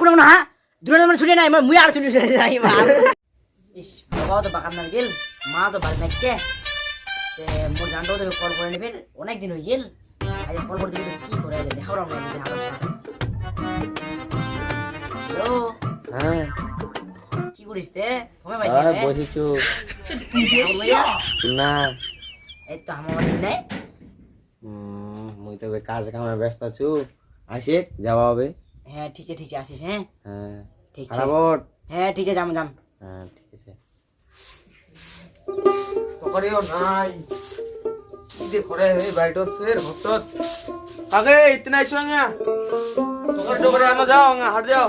কোনো না দূরে মানে ছুটি নাই মই মুই আর ছুটি যাই মা। ইস বাবাও তো বাগান না গেল মা তো বাড়ি নাই কে তে মোর জানটাও তো কল করে নেবেন অনেক দিন হয়ে গেল। আজ কল করে দিবি কি করে দেখাও রাম দেখাও হ্যালো হ্যাঁ। কি করিস তে? বসেছো না? এই তো আমার বাড়ি নাই মুই কাজ কামে ব্যস্ত আছু। আসে যাওয়া হবে হ্যাঁ ঠিক আছে ঠিক আছে আসিস হ্যাঁ? হ্যাঁ। ঠিক আছে হ্যাঁ ঠিক আছে যাম। যাম হ্যাঁ ঠিক আছে। তকরিও নাই। কি যে করে এই বাইটত ফের হতত আগে ইতনা ইসঙ্গা তকরি টকরি আনো যাও আঙ্গা হাট যাও।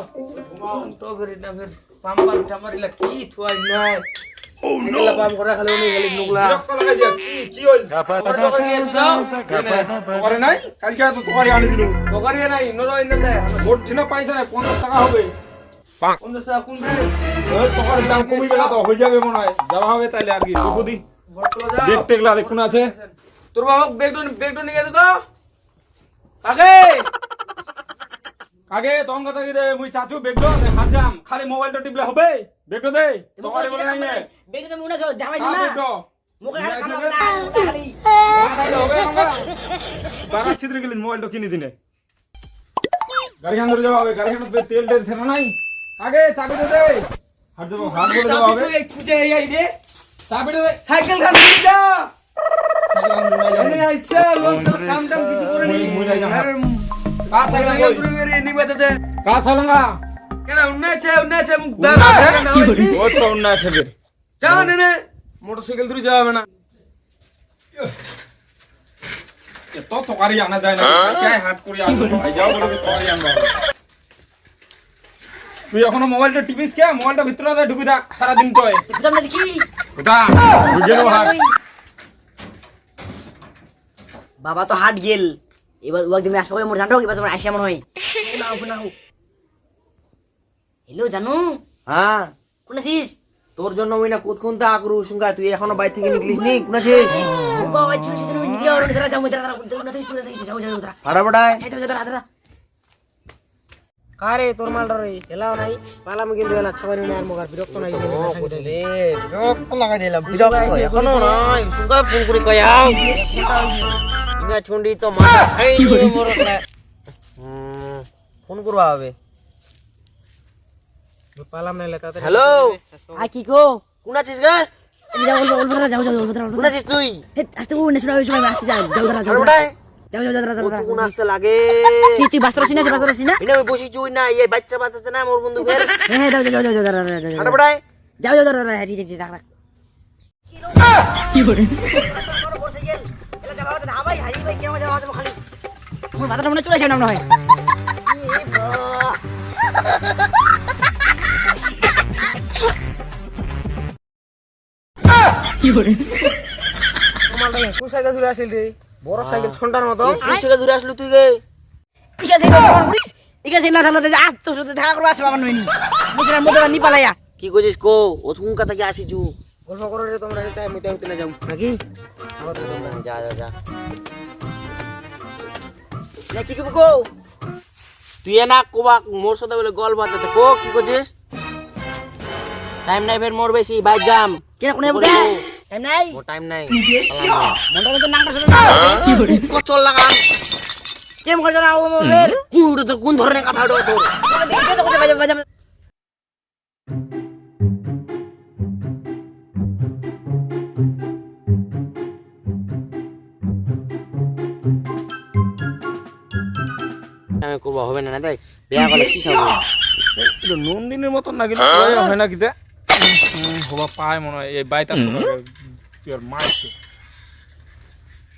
তো ফের না ফের পাম পাম চামারিলা কি থুয়াই নাই। ও নো পাম করে খালি উনি খালি নুকলা বিরক্ত লাগাই দিয়া কি হইল? তকরি টকরি গেছিল করে নাই? কালকে তো তোমারই আনি দিল। তকরি নাই নরো ইন দে। ভোট ছিল পয়সা নাই পঞ্চাশ টাকা হবে। কোন দেশে কোন দে ওই তোমার দাম কমে গেল তো হয়ে যাবে মনে হয়। যাওয়া হবে তাইলে আর কি দেখো দি ভটলো যাও। দেখ টেকলা দেখুন আছে। তোর বাবা বেগডন বেগডন নিয়ে দে তো? কাকে? আগে তখন কথা কি মুই চাচু বেগটো হাত যাম খালি মোবাইলটা টিপলে হবে। বেগটো দে। তোমার বলে নাই। না। মুখে খালি কাম নিয়ে না আসবে। খালি। তাইলে হবে আমরা বারা ছিদ্রে গেলি মোবাইলটা কিনে দিনে। গাড়ি খান ধরে যাওয়া হবে গাড়ি খান তেল টেল ছিল নাই। আগে চাবি দে দে। হাট যাব হাট বলে যাওয়া হবে। খুঁজে এই রে চাবি দে দে। সাইকেল খান যা। সাইকেল নি। মোটরসাইকেল এত তকারি আনা যায় না। হাট করে যাও বলে তকারি আনব। তুই এখনও মোবাইলটা টিপিস কে? মোবাইলটা ভিতরে ঢুকে থাক। সারাদিন তো বাবা তো হাট গেল। এবার ওয়াক দিমে আসবে মোর জানতো এবার তোমার আসিয়া মনে হয়। হ্যালো জানু। হ্যাঁ? কোন আছিস? তোর জন্য মুই না কুত খুনতে আকরু তুই এখনও বাইরে থেকে নিকলিস নি কোন বাবা ছিল আর যাও না যাও যাও এই দাঁড়া কারে তোর মাল রে এলাও নাই পালাম কিন্তু এলা খাবার না আর মগার বিরক্ত নাই বিরক্ত লাগাই দিলাম বিরক্ত এখনও নাই সুঙ্গা ফোন করে কয়াও ইনা ছুন্ডি তো মা এই মোর ফোন করবা হবে পালাম তাতে হ্যালো আ কি কো কোন আছিস গে যাও যাও যাও যাও কোন আছিস তুই হে আস্তে ও নেশনা হইছে আমি আসতে যাও যাও যাও যাও যাও দাঁড়া ও দাঁড়া তো কোন আসতে লাগে কি তুই বাস্তর সিনা বাস্তর সিনা ইনা ওই বসি চুই না এই বাচ্চা বাচ্চা না মোর বন্ধু ফের হ্যাঁ যাও যাও যাও যাও যাও যাও যাও দাঁড়া হ্যাঁ ঠিক ঠিক রাখ রাখ কি করে মাথাটা মনে চলে আসে না মনে হয় সাইকেল ধরে আসিল রে? বড় সাইকেল ছন্টার মতো। তুই থেকে দূরে আসলু তুই গে? ঠিক আছে ঠিক আছে না তাহলে আজ তোর সাথে দেখা করব আসবে আমার নইনি। মুখের মধ্যে নি পালাইয়া। কি কইছিস কো? ও তুমি কথা কি আসিছু। গল্প করো রে তোমরা চাই মিটা হইতে না যাও। নাকি? যা যা যা। না কি করব তুই এ না কোবা মোর সাথে বলে গল বাজাতে কো কি করছিস টাইম নাই ফের মোর বেশি বাইক যাম। কেন কোনে টাইম নাই মোর টাইম নাই মনটা নামটা শুনে না কেম করে জানা ও মোবাইল কোন তোর কোন ধরনের কথা ওটা তো কোথায় বাজে বাজে আমি করব হবে না না দেখ বিয়া করলে কি খাব নন্দিনীর মতন না কিন্তু হয় না কিতে হবা পায় মনে হয় এই বাইতা তোর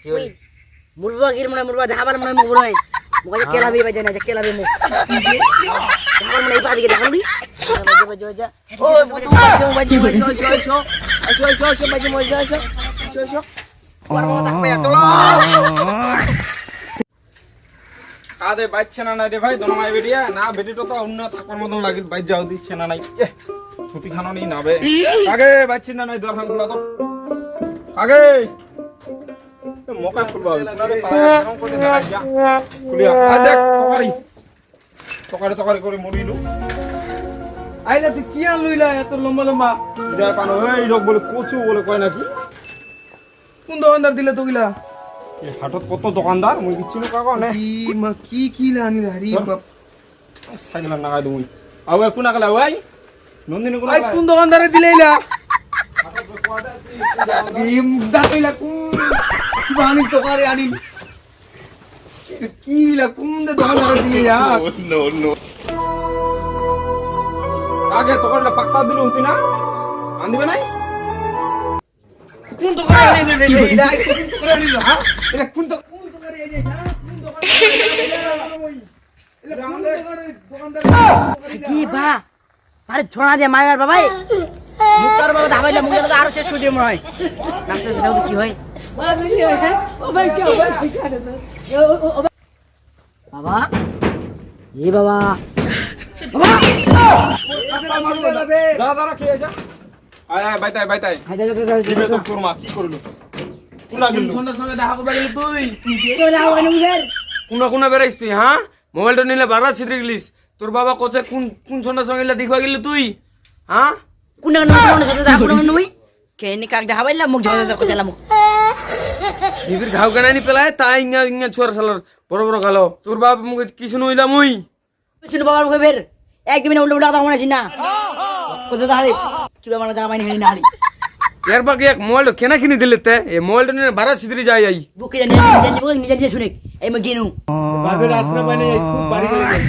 হলি মুরবা গির মনে মুরবা দেখাবার মনে মুখ নয় মুখ আছে কেলাবি বাজে না যে কেলাবি মুখ দেখাবার মনে এই পাদিকে দেখাবি বাজে বাজে বাজে ও বুদু বাজে বাজে বাজে show show show show show বাজে মজা শো শো শো ওর মত দেখবে চলো নাই দে ভাই দনমাই বেরিয়া না বেরিটো তো অন্য থাকার মতন লাগি বাইর যাও নাই। ছুটি খানো নেই আগে না নাই দরখান খোলা তো। আগে। মোকা খুলবা খুলিয়া। দেখ তোমারই তকারে তকারে করে মরিলু। আইলা তুই কি আর লইলা এত লম্বা লম্বা? দেখ পানো এই লোক বলে কচু বলে কয় নাকি? কোন দোকানদার দিলে তোগুলা এই হাটত কত দোকানদার? মুই কিচ্ছু কাকা নে? কি মা কি কি লানি হারি বাপ। সাইকেল নাগাই দুই আও একু নাগালা ওই নন্দিনী কোন আই কোন দোকানদারে দিলে ইলা গেম দা কইলা কোন? বানি তোকারে আনি কি লা কোন দোকানদারে দিলে ইয়া আগে তোকার পাক্তা দিলু হতি না? আনদিবে নাই? কি বা? আরে ছোড়া দিয়ে মায়ের বাবাই। মুক্তার বাবা কি হয়। বাবা এ বাবা। আয় আয় বাইতাই বাইতাই হাই যা যা যা দিবে তো তোর মা কি করল? কোনা গেল? সন্ধ্যার সঙ্গে দেখা করবে তুই। কোনা কোনা বেড়াইস তুই হ্যাঁ? মোবাইলটা নিলে বারবার ছিদ্রে গেলিস। তোর বাবা কোচে কোন কোন সন্ধ্যার সঙ্গে এলে দেখবা গেলি তুই হ্যাঁ? কোন কোন সাথে দেখা করব? নই কেনি কাক ধাবাইলা মুখ ঝগড়া করতে মুখ। বিবির ঘাও কেনানি পেলায়? তাই ইঙ্গা ইঙ্গা ছোয়ার শালার বড় বড় গালো। তোর বাপ মুখে কিছু নইলাম ওই শুনো বাবার মুখে বের। একদিন উল্টো উল্টো কথা মনে আছি না কত তাহলে? বাবা জামা পাইনি হেনি না হালি এর বাকি এক মোবাইল কেনা কিনে দিলে তে? এই মোবাইলটা নিয়ে বারবার ছিদ্রে যাই আই। বুকে নিজে নিজে শুনে। এই মগিনু গিনু। বাপের আসনা পাইনি খুব বাড়ি গেলে যাই।